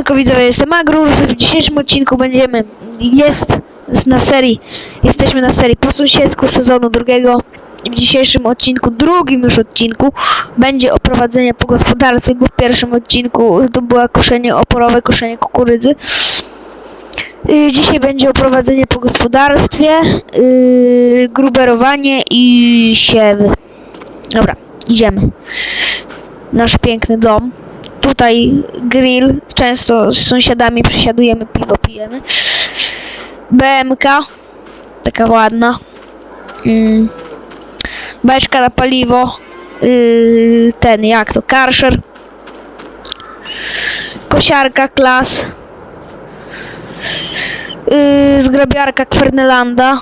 Siemanko widzowie, jestem Agrus. W dzisiejszym odcinku będziemy, jest na serii, jesteśmy na serii po sezonu drugiego. W dzisiejszym odcinku, drugim już odcinku, będzie oprowadzenie po gospodarstwie, bo w pierwszym odcinku to było koszenie oporowe, koszenie kukurydzy. Y, Dzisiaj będzie oprowadzenie po gospodarstwie, yy, gruberowanie i siewy. Dobra, idziemy. Nasz piękny dom tutaj grill, często z sąsiadami przesiadujemy, piwo pijemy. BMK, taka ładna. Mm. Beczka na paliwo. Yy, ten, jak to, Karcher. Kosiarka, klas. Yy, zgrabiarka Kwernelanda.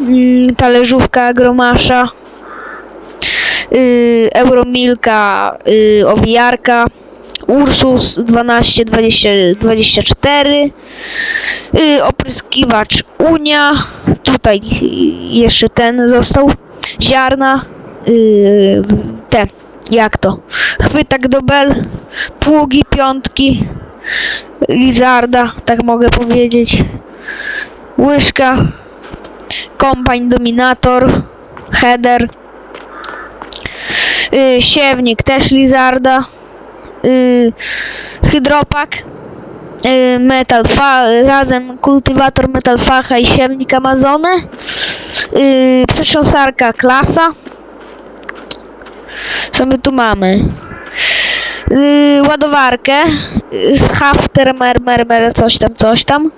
Yy, talerzówka Gromasza. Yy, Euromilka, yy, owijarka. Ursus 12 20, 24 yy, opryskiwacz Unia tutaj jeszcze ten został ziarna te jak to chwytak do bel pługi piątki lizarda tak mogę powiedzieć łyżka kompań dominator header yy, siewnik też lizarda y, hydropak, y, metal fa, razem kultywator metal facha i siewnik Amazony, y, przetrząsarka klasa. Co my tu mamy? Y, ładowarkę z hafter mer, coś tam, coś tam.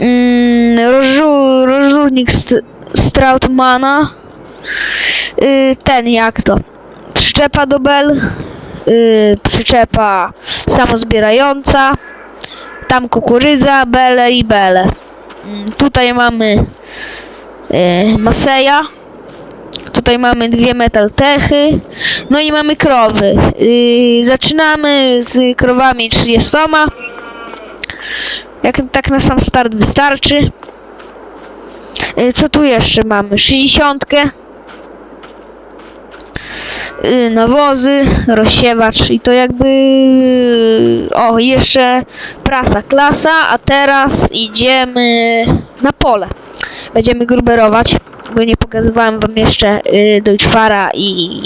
Mm, rozżu, rozżurnik st Strautmana. Y, ten jak to? Przyczepa do bel yy, przyczepa samozbierająca, tam kukurydza, bele i bele. Mm, Tutaj mamy yy, Maseja, tutaj mamy dwie metaltechy, no i mamy krowy. Zaczynamy z krowami 30. Jak tak na sam start wystarczy. Co tu jeszcze mamy? 60 y, nawozy, rozsiewacz i to jakby o jeszcze prasa klasa, a teraz idziemy na pole. Będziemy gruberować, bo nie pokazywałem wam jeszcze y, Deutschfara i,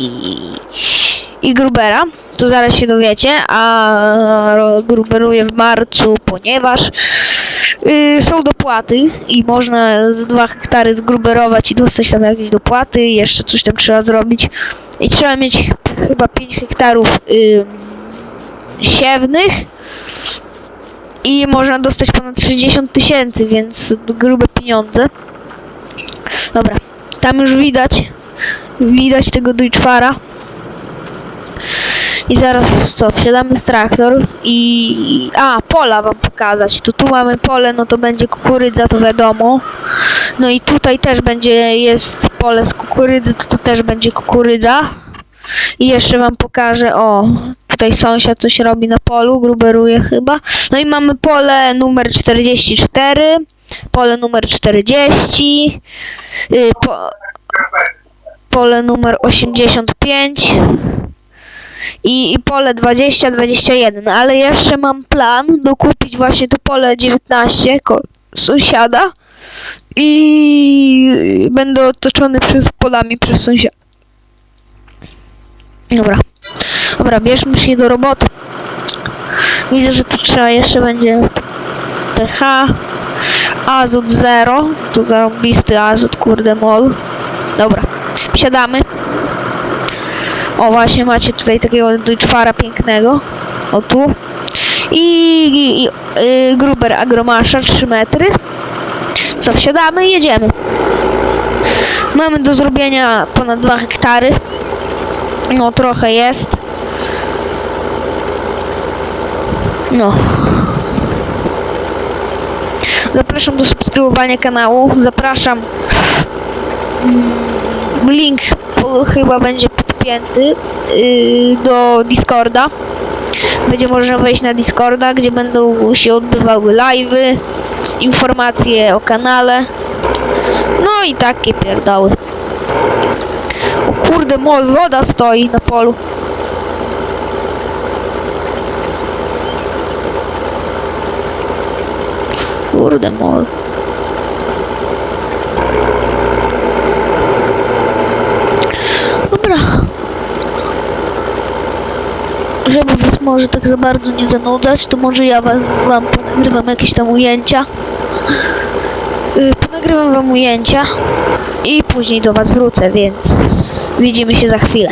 i Grubera. To zaraz się dowiecie, a gruberuję w marcu, ponieważ y, są dopłaty i można z 2 hektary zgruberować i dostać tam jakieś dopłaty, jeszcze coś tam trzeba zrobić. I trzeba mieć ch- chyba 5 hektarów y, siewnych i można dostać ponad 60 tysięcy, więc grube pieniądze. Dobra, tam już widać, widać tego Deutschfara. I zaraz co, wsiadamy z traktor i... A, pola wam pokazać. To tu mamy pole, no to będzie kukurydza, to wiadomo. No i tutaj też będzie, jest pole z kukurydzy, to tu też będzie kukurydza. I jeszcze wam pokażę, o, tutaj sąsiad coś robi na polu, gruberuje chyba. No i mamy pole numer 44, pole numer 40, y, po, pole numer 85 i, i pole 20, 21, ale jeszcze mam plan dokupić właśnie to pole 19 ko- sąsiada i będę otoczony przez polami przez sąsiada. Dobra. Dobra, bierzmy się do roboty. Widzę, że tu trzeba jeszcze będzie pH, azot 0, tu zarąbisty azot, kurde mol. Dobra, wsiadamy. O, właśnie macie tutaj takiego Deutschfara pięknego. O tu. I, i, i y, Gruber Agromasza 3 metry. Co, wsiadamy i jedziemy. Mamy do zrobienia ponad 2 hektary. No, trochę jest. No. Zapraszam do subskrybowania kanału. Zapraszam. Link chyba będzie podpięty yy, do Discorda. Będzie można wejść na Discorda, gdzie będą się odbywały live'y, informacje o kanale. No i takie pierdoły. O kurde, mol, woda stoi na polu. kurde mol. Dobra. Żeby was może tak za bardzo nie zanudzać, to może ja wam, wam ponagrywam jakieś tam ujęcia. Y, Ponagrywam wam ujęcia i później do was wrócę, więc widzimy się za chwilę.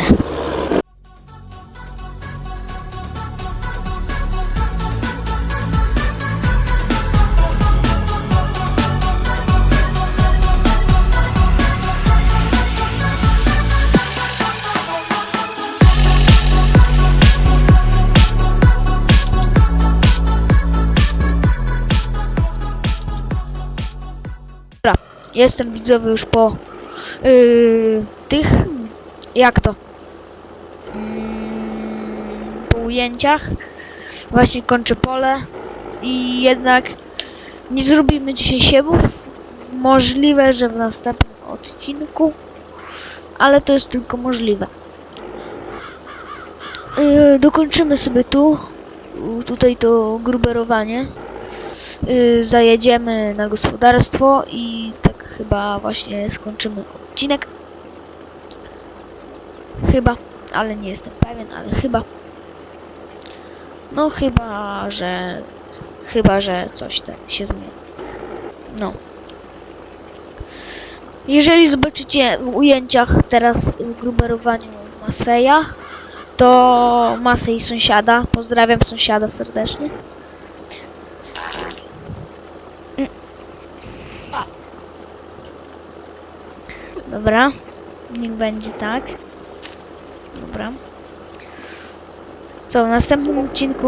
Jestem widzowy już po yy, tych, jak to, Mm, po ujęciach. Właśnie kończę pole i jednak nie zrobimy dzisiaj siewów. Możliwe, że w następnym odcinku, ale to jest tylko możliwe. Yy, dokończymy sobie tu, tutaj to gruberowanie y, zajedziemy na gospodarstwo i chyba właśnie skończymy odcinek. Chyba, ale nie jestem pewien, ale chyba. No chyba, że chyba, że coś tak się zmieni. No. Jeżeli zobaczycie w ujęciach teraz w gruberowaniu Maseja, to Masej sąsiada. Pozdrawiam sąsiada serdecznie. Dobra, niech będzie tak. Dobra. Co, w następnym odcinku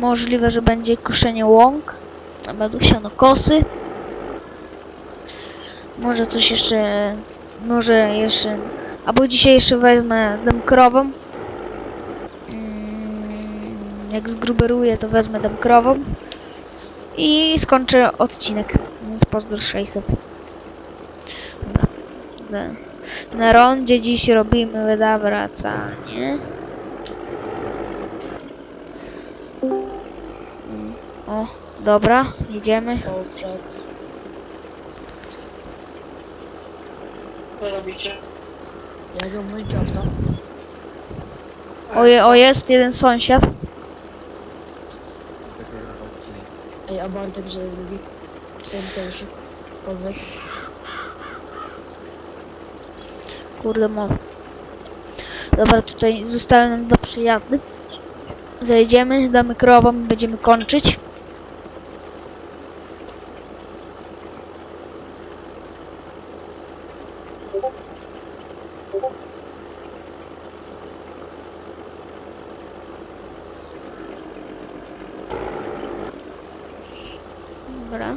możliwe, że będzie koszenie łąk, a będą sianokosy. Może coś jeszcze, może jeszcze, albo dzisiaj jeszcze wezmę demkrową. Mm, Jak zgruberuję, to wezmę demkrową. I skończę odcinek, więc pozdro 600. Dobra. Na, rondzie dziś robimy wydawracanie. Mm, O, dobra, jedziemy. Alfred. Co robicie? Ja gram Minecrafta. O, je, o jest jeden sąsiad. Ej, a Bartek, że lubi. Jestem pierwszy. Powiedz. Kurde mo. Dobra, tutaj zostały nam dwa przejazdy. Zajedziemy, damy krowom i będziemy kończyć. Dobra.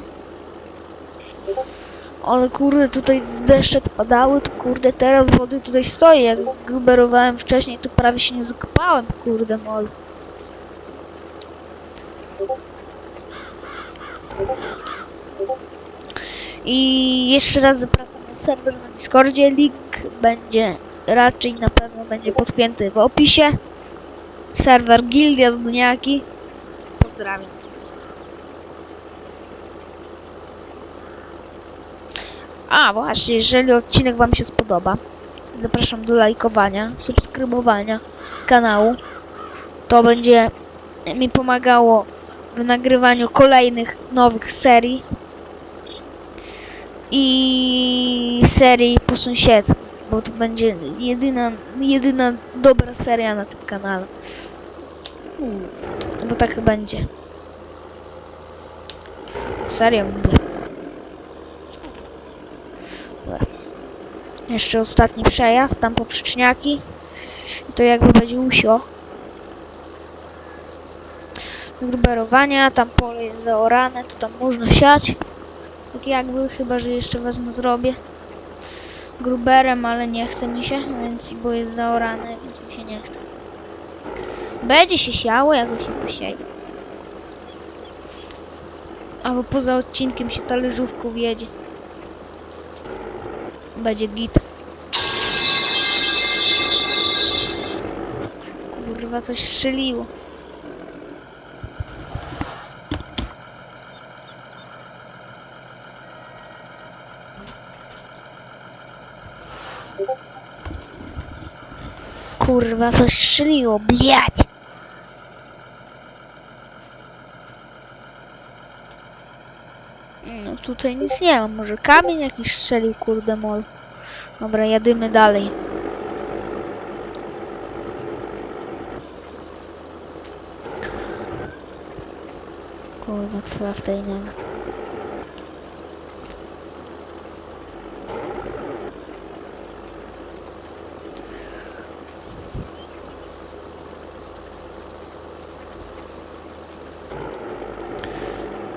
Ale kurde, tutaj deszcze padały, to kurde, teraz wody tutaj stoi. Jak gruberowałem wcześniej, to prawie się nie zakopałem, kurde mol. I jeszcze raz zapraszam na serwer na Discordzie. Link będzie raczej na pewno będzie podpięty w opisie. Serwer Gildia z Duniaki. Pozdrawiam. A właśnie, jeżeli odcinek Wam się spodoba, zapraszam do lajkowania, subskrybowania kanału. To będzie mi pomagało w nagrywaniu kolejnych nowych serii i serii po sąsiedzku, bo to będzie jedyna, jedyna dobra seria na tym kanale. Bo tak będzie. Serio mówię. Jeszcze ostatni przejazd, tam poprzeczniaki. I to jakby będzie usio. Gruberowania, tam pole jest zaorane, to tam można siać. Tak jakby, chyba że jeszcze wezmę zrobię. Gruberem, ale nie chce mi się, więc bo jest zaorane, więc mi się nie chce. Będzie się siało, jak się posieje. Albo poza odcinkiem się talerzówką wjedzie będzie git. Kurwa, coś strzeliło. Kurwa, coś strzeliło, bliać! No tutaj nic nie ma, może kamień jakiś strzelił, kurde mol. Dobra, jadymy dalej. Kurwa, twoja w tej nawet.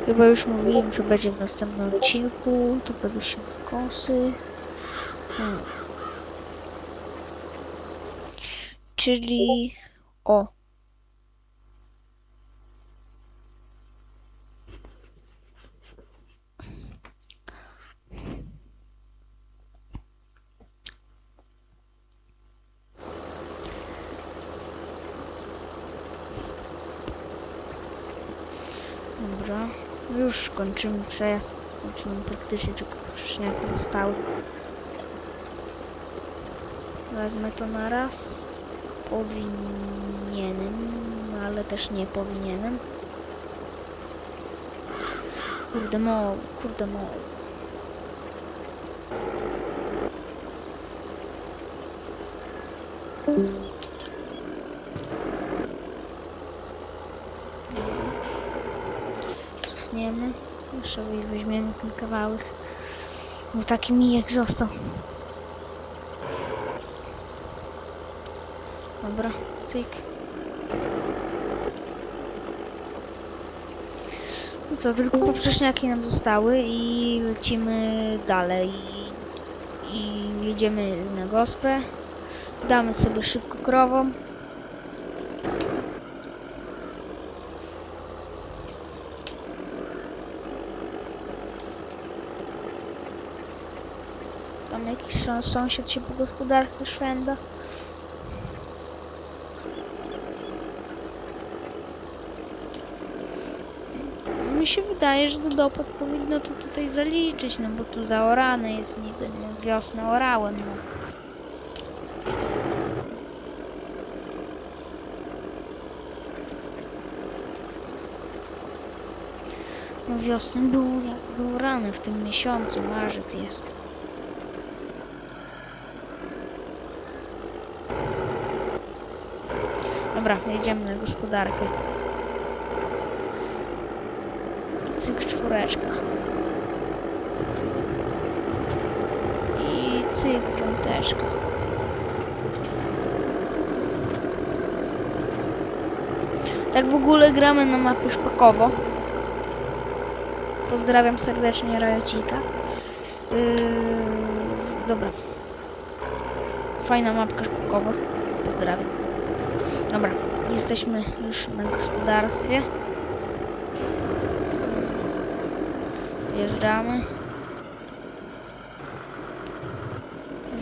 Chyba już mówiłem, co będzie w następnym odcinku. To będą się kosy. Hmm. Czyli... O. Dobra. Już kończymy przejazd. Kończymy praktycznie tylko przyczniaki zostały. Wezmę to na raz. Powinienem, ale też nie powinienem. Kurde mo, kurde mo. Cofniemy. Jeszcze wy- weźmiemy ten kawałek. Bo taki mijek został. Dobra, cyk. No co, tylko poprzeczniaki nam zostały i lecimy dalej. I jedziemy na gospę. Damy sobie szybko krową. Tam jakiś sąs- sąsiad się po gospodarstwie szwenda. Mi się wydaje, że do dopłat powinno to tutaj zaliczyć, no bo tu zaorane jest niby, no wiosnę orałem, no. No wiosny był, był rany w tym miesiącu, marzec jest. Dobra, jedziemy na gospodarkę. Cyk czwóreczka. I cyk piąteczka. Tak w ogóle gramy na mapie szpakowo. Pozdrawiam serdecznie Rajocika. Yy, dobra. Fajna mapka szpakowa. Pozdrawiam. Dobra, jesteśmy już na gospodarstwie. Wjeżdżamy.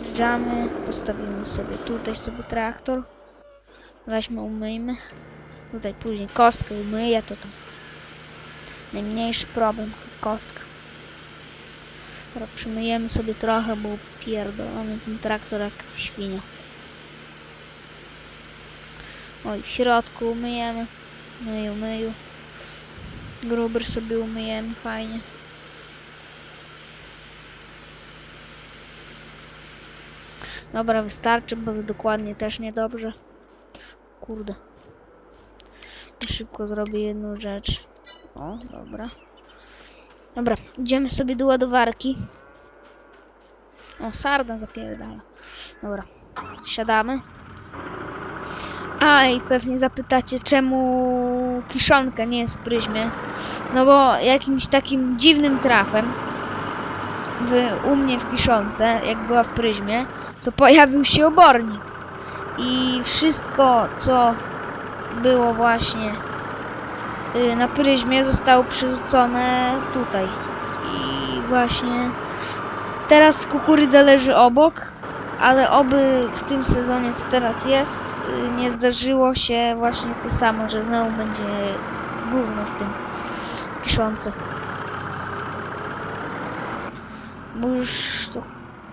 Wjeżdżamy, postawimy sobie tutaj sobie traktor. Weźmy, umyjmy. Tutaj później kostkę umyję, to tam najmniejszy problem, kostka. Teraz przymyjemy sobie trochę, bo pierdolony ten traktor jak świnia. Oj, w środku umyjemy. Myju, myju. Gruber sobie umyjemy, fajnie. Dobra, wystarczy, bo dokładnie też niedobrze. Kurde. Szybko zrobię jedną rzecz. O, dobra. Dobra, idziemy sobie do ładowarki. O, sarda zapierdala. Dobra, siadamy. A i pewnie zapytacie, czemu kiszonka nie jest w pryzmie. No bo jakimś takim dziwnym trafem w, u mnie w kiszonce, jak była w pryzmie, to pojawił się obornik. I wszystko, co było właśnie y, na pryzmie, zostało przerzucone tutaj. I właśnie teraz kukurydza leży obok, ale oby w tym sezonie, co teraz jest, nie zdarzyło się właśnie to samo, że znowu będzie gówno w tym kiszące. Bo już to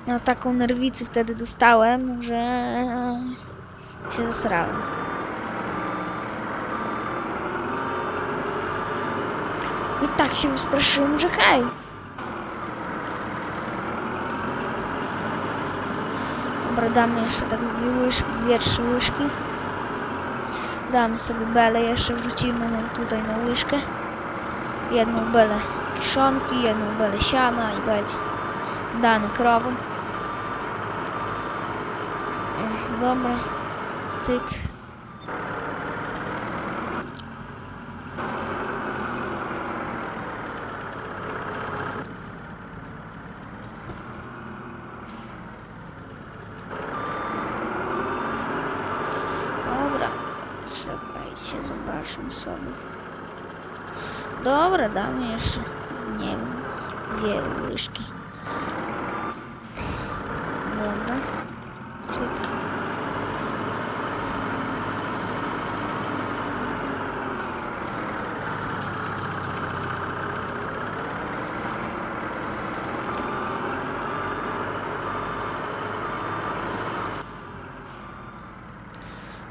na taką nerwicę wtedy dostałem, że Się zesrałem. I tak się wystraszyłem, że hej. Dobra, damy jeszcze tak dwie łyżki, dwie, trzy łyżki. Damy sobie belę jeszcze, wrzucimy ją tutaj na łyżkę. Jedną belę kiszonki, jedną belę siana i będzie dany. Ech, Dobra, cyk. Dobra, czekajcie, zobaczmy sobie. Dobra, damy jeszcze, nie wiem, z dwie łyżki. Dobra. Cyk.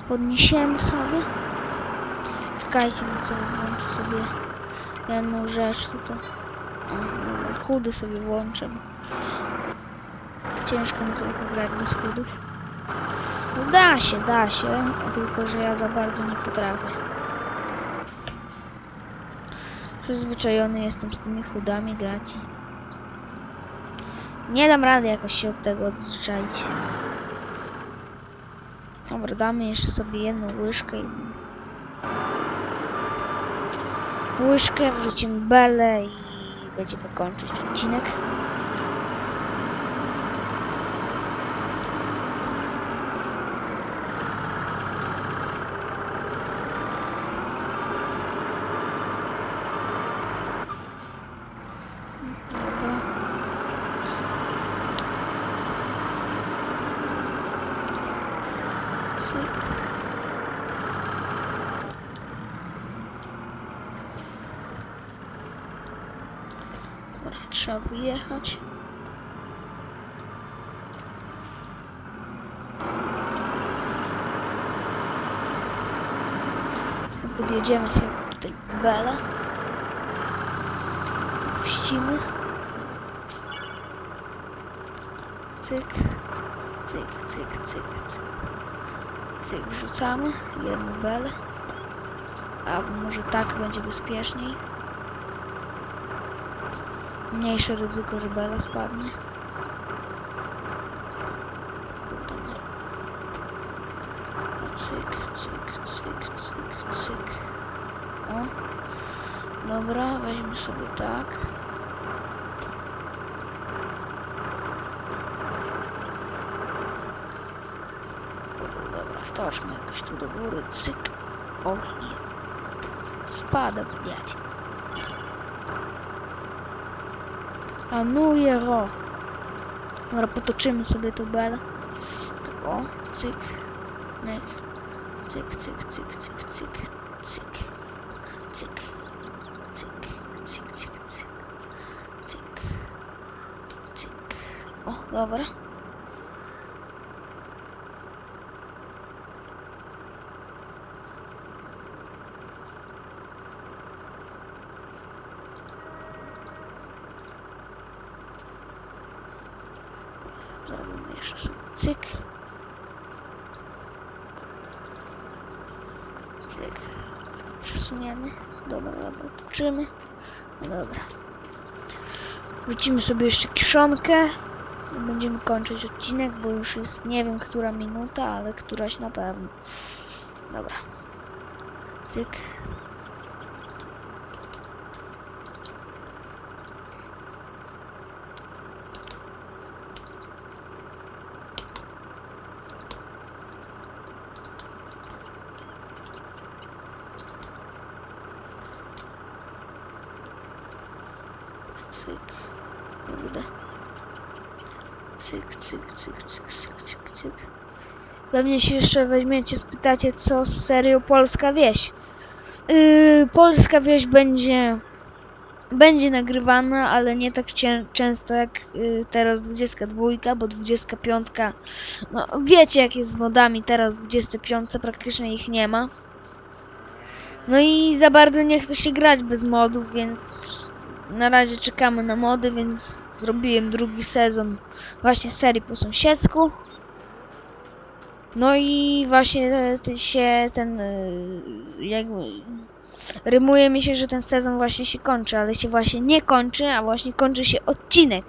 Podniesiemy sobie. Czekajcie, no co włączę sobie jedną rzecz tutaj. O, dobra, chudy sobie włączę. Ciężko mi trochę grać bez chudów. No da się, da się, tylko że ja za bardzo nie potrafię. Przyzwyczajony jestem z tymi chudami grać. Nie dam rady jakoś się od tego odzwyczaić. Dobra, damy jeszcze sobie jedną łyżkę i... Łyżkę, wrzucimy belę i będziemy kończyć odcinek. Dobra. Cyk. Dobra, wyjechać. Podjedziemy sobie tutaj belę. Puścimy. Cyk, cyk, cyk, cyk, cyk. Cyk, wrzucamy jedną belę. Albo może tak będzie bezpieczniej mniejsze ryzyko, że Bela spadnie. Cyk, cyk, cyk, cyk, cyk. O. Dobra, weźmy sobie tak. Dobra, wtoczmy jakoś tu do góry. Cyk. O, nie. Spada, bliać. Anuję ro. Dobra, potoczymy sobie tu belę. O, cyk. Myk. Cyk, cyk, cyk, cyk, cyk, cyk. Cyk. Cyk, cyk, cyk, cyk. Cyk. Cyk. O, dobra. Zrobimy jeszcze sobie cyk. Cyk. Przesuniemy. Dobra, dobra, toczymy. No dobra. Wrócimy sobie jeszcze kiszonkę. I będziemy kończyć odcinek, bo już jest nie wiem która minuta, ale któraś na pewno. Dobra. Cyk. Cyk. Kurde. Cyk, cyk, cyk, cyk, cyk, cyk, cyk. Pewnie się jeszcze weźmiecie, spytacie, co z serią Polska Wieś. Yy, Polska Wieś będzie będzie nagrywana, ale nie tak często jak y, teraz 22, bo 25, no wiecie jak jest z modami, teraz 25 praktycznie ich nie ma. No i za bardzo nie chce się grać bez modów, więc na razie czekamy na mody, więc zrobiłem drugi sezon właśnie serii po sąsiedzku. No i właśnie e, się ten e, jakby rymuje mi się, że ten sezon właśnie się kończy, ale się właśnie nie kończy, a właśnie kończy się odcinek.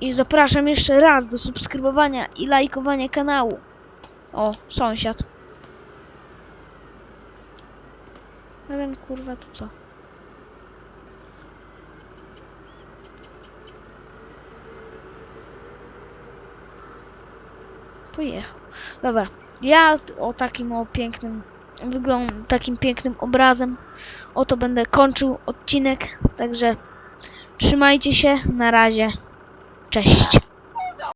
I zapraszam jeszcze raz do subskrybowania i lajkowania kanału. O, sąsiad. Ten kurwa to co? Pojechał. Dobra, ja o takim o pięknym wygląd takim pięknym obrazem oto będę kończył odcinek, także trzymajcie się, na razie, cześć.